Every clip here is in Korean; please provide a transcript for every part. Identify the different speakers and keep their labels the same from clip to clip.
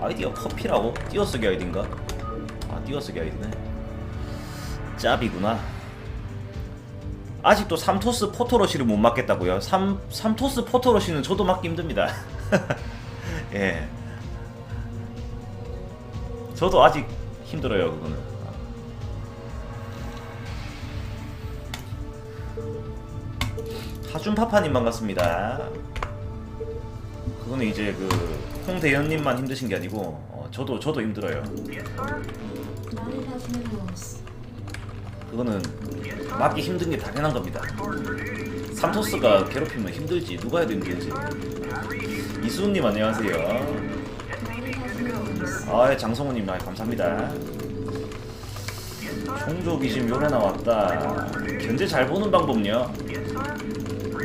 Speaker 1: 아이디어 커피라고? 띄어쓰기 아이디인가? 아 띄어쓰기 아이디네 짭이구나 아직도 3토스 포토로시를 못 맞겠다고요? 3, 3토스 포토로시는 저도 맞기 힘듭니다 예 저도 아직 힘들어요 그거는 하준파파님 반갑습니다 그거는 이제 그 홍대현님만 힘드신 게 아니고 어, 저도 저도 힘들어요. 그거는 맞기 힘든 게 당연한 겁니다. 삼토스가 괴롭히면 힘들지 누가 해도 힘들지. 이수훈님 안녕하세요. 아 장성우님 아 감사합니다. 총조기심 요래 나왔다. 견제 잘 보는 방법요.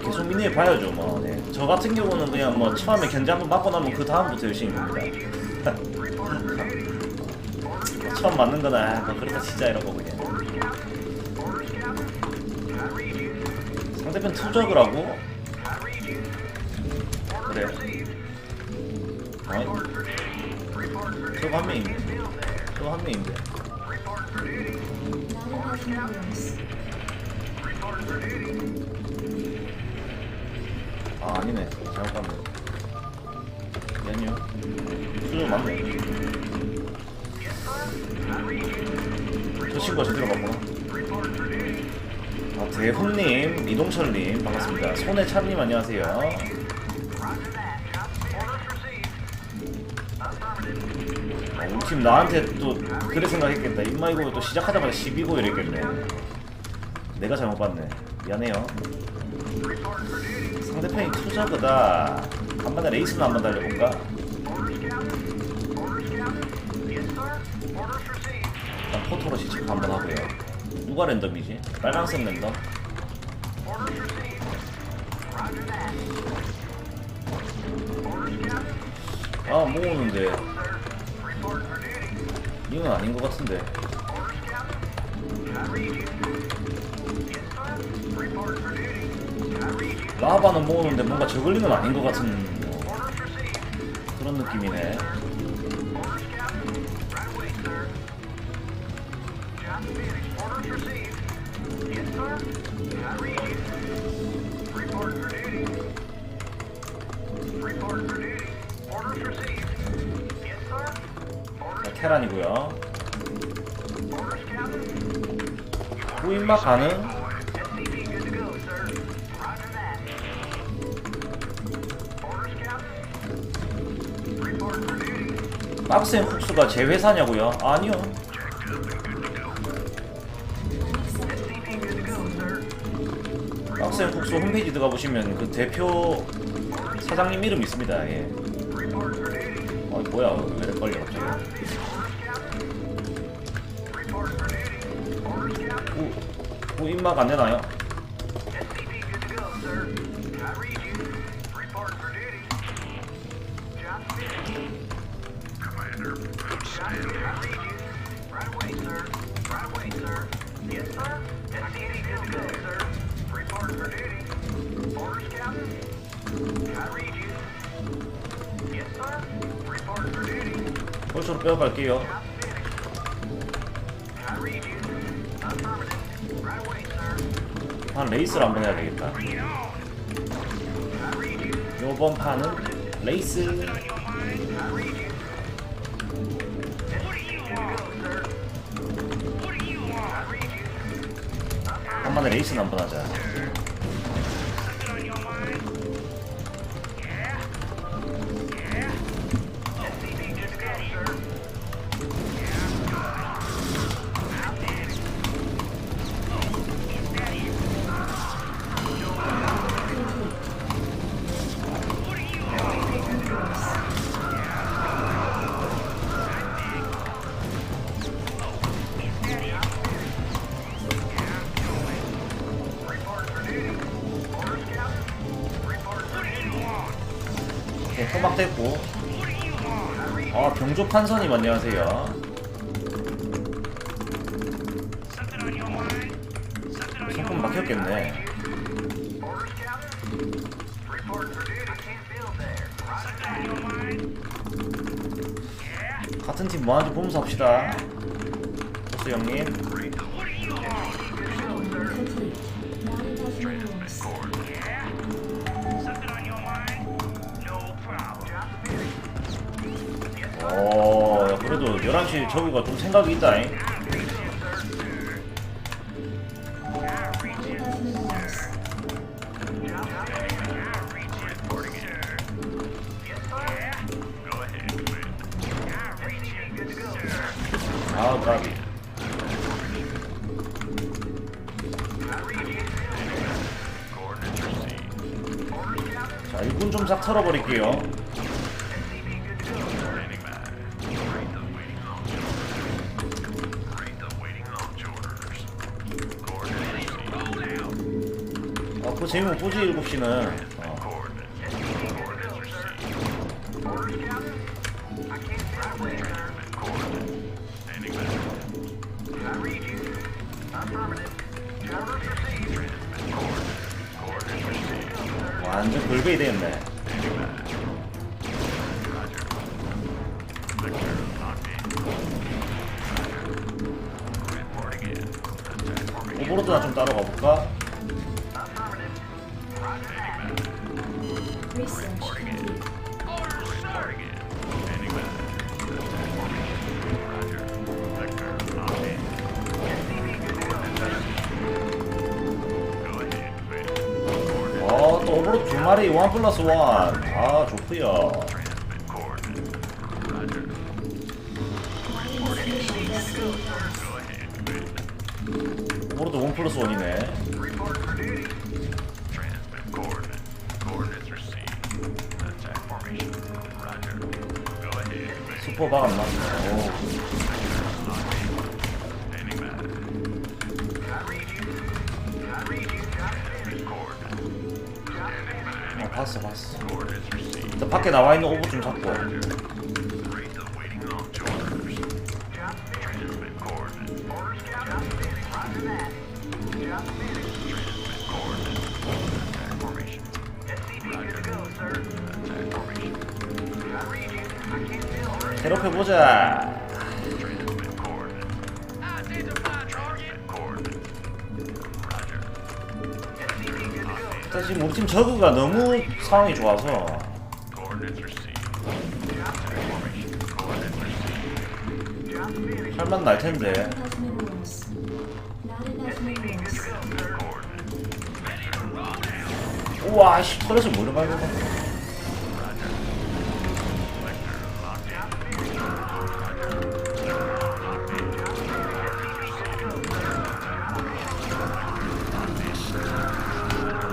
Speaker 1: 계속 미니에 봐야죠 뭐. 네. 저 같은 경우는 그냥 뭐 처음에 견제 한번 맞고 나면 그 다음부터 열심히 봅니다. 처음 맞는 거나 뭐 그렇다 치자 이러고 그냥. 상대편 투적을 하고 그래 어? 저거 한 명인데 저거 한 명인데
Speaker 2: has new rules.
Speaker 1: 아 아니네. 잘못 봤네. 아니요. 수정 맞네. 저 친구가 제대로 봤구나. 아 대훈님 이동철님 반갑습니다. 손해찬님 안녕하세요. 아, 우리 팀 나한테 또 그래 생각했겠다. 입마이고 또 시작하자마자 12고 이랬겠네. 내가 잘못 봤네. 미안해요 상대편이 투자그다 한번에 레이스나 한번 달려볼까? 일단 포토로시 체크 한번 하고요 누가 랜덤이지? 빨간색 랜덤? 아 모으는데 이건 아닌 것 같은데 라바는 모으는데 뭔가 저글링은 아닌 것 같은 뭐 그런 느낌이네. 자, 테란이고요. 후임막 가능? 박스앤 쿡스가 제 회사냐고요? 아니요. 박스앤 쿡스 홈페이지 들어가 보시면 그 대표 사장님 이름 있습니다. 예. 어 뭐야 왜 이렇게 걸려 갑자기? 우, 우 입막 안 되나요? 홀수로 빼어갈게요. 한 레이스를 한번 해야 되겠다. 요번 판은 레이스. 한 번에 레이스는 한번 하자. 됐고. 아, 병조 판사님 안녕하세요. 상품 막혔겠네. 같은 팀 뭐하는지 보면서 합시다 보스 형님 그래도 11시 저기가 좀 생각이 있다잉
Speaker 2: Not enough minerals.
Speaker 1: 아 까비 자 이분 좀싹 털어버릴게요 재미못 보지 7시는 어. 완전 골베이 되겠네 오버로드나 좀 따라가 볼까? 마리 원 플러스 원아 좋구요. 오버로드 원 플러스 원이네. 슈퍼 박았나? 어, 봤어 봤어. 일단 밖에 나와 있는 오버 좀 잡고. 괴롭혀보자 지금 저그가 너무 상황이 좋아서 할만 날 텐데. 우와 씨 털에서 뭐를 밟는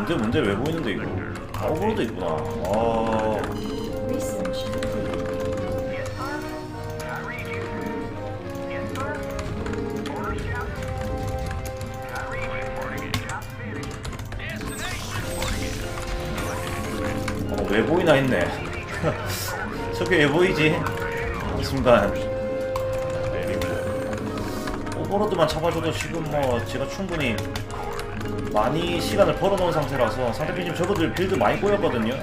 Speaker 1: 문제 문제 왜 보이는데 이거? 아 오버로드 있구나. 아. 어, 왜 보이나 했네. 저게 왜 보이지? 순간. 오버로드만 잡아줘도 지금 뭐 제가 충분히 많이 시간을 벌어놓은 상태라서 상대편 지금 저거들 빌드 많이 꼬였거든요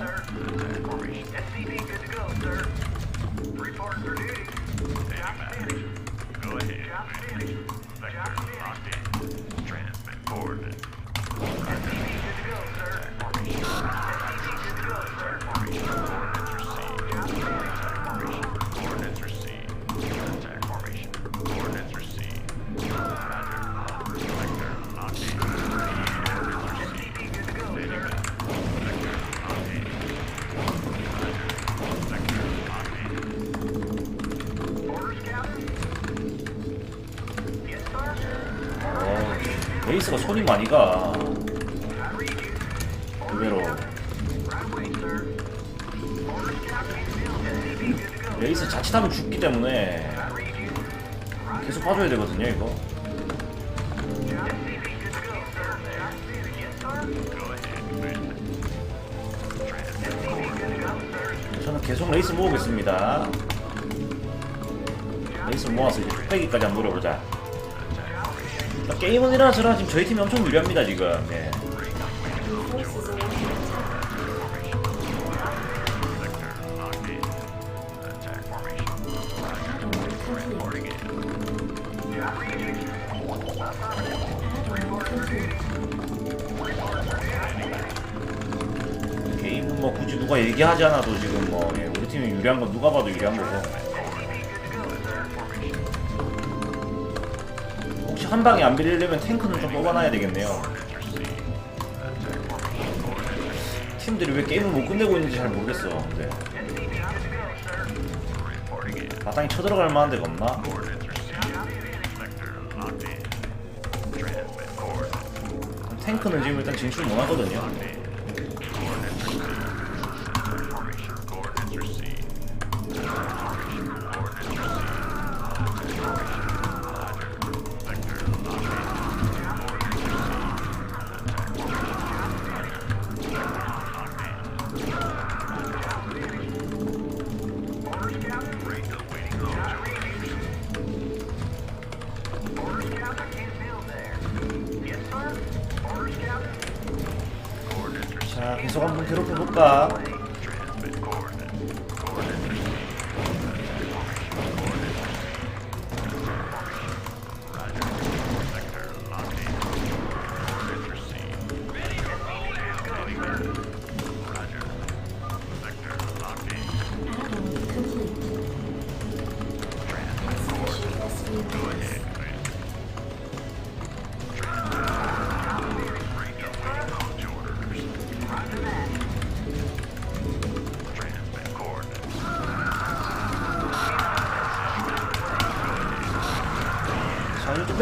Speaker 1: 레이스가 손이 많이 가. 의외로. 레이스 자칫하면 죽기 때문에 계속 봐줘야 되거든요 이거. 저는 계속 레이스 모으겠습니다. 레이스 모아서 이제 뚝배기까지 한번 노려보자 게임은 이러나 저러나 지금 저희 팀이 엄청 유리합니다 지금
Speaker 2: attack.
Speaker 1: 게임은 뭐 굳이 누가 얘기하지 않아도 지금 뭐 예, 우리 팀이 유리한 건 누가 봐도 유리한 거고 한 방에 안 밀리려면 탱크는 좀 뽑아놔야 되겠네요. 팀들이 왜 게임을 못 끝내고 있는지 잘 모르겠어 근데. 마땅히 쳐들어갈 만한 데가 없나? 탱크는 지금 일단 진출 못 하거든요 자 계속 한번 괴롭혀볼까?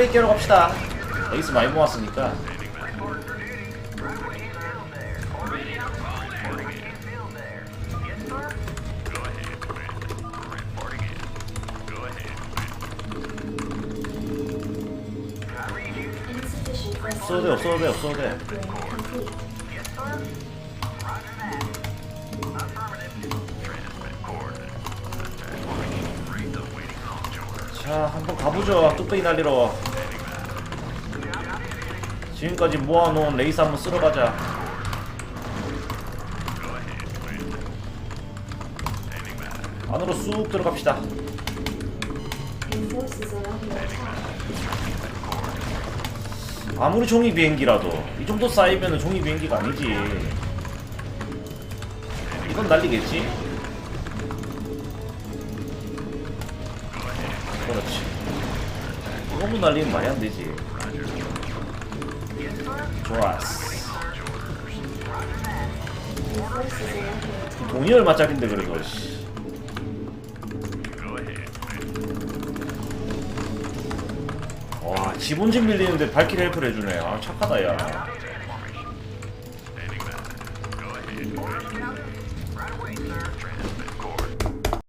Speaker 1: 900개로 갑시다 에이스 많이 모았으니까 없어도 돼 없어도 돼 없어도 돼 자, 한번 가보죠. 뚝배기 날리러. 지금까지 모아놓은 레이스 한번 쓸어 가자. 안으로 쑥 들어갑시다. 아무리 종이 비행기라도 이 정도 쌓이면 종이 비행기가 아니지. 이건 날리겠지? 그렇지. 너무 날리면 말이 안 되지 좋았어. 돈이 얼마짜린데 그래도 씨. 와 지본진 밀리는데 발키리 헬프를 해주네 아 착하다 야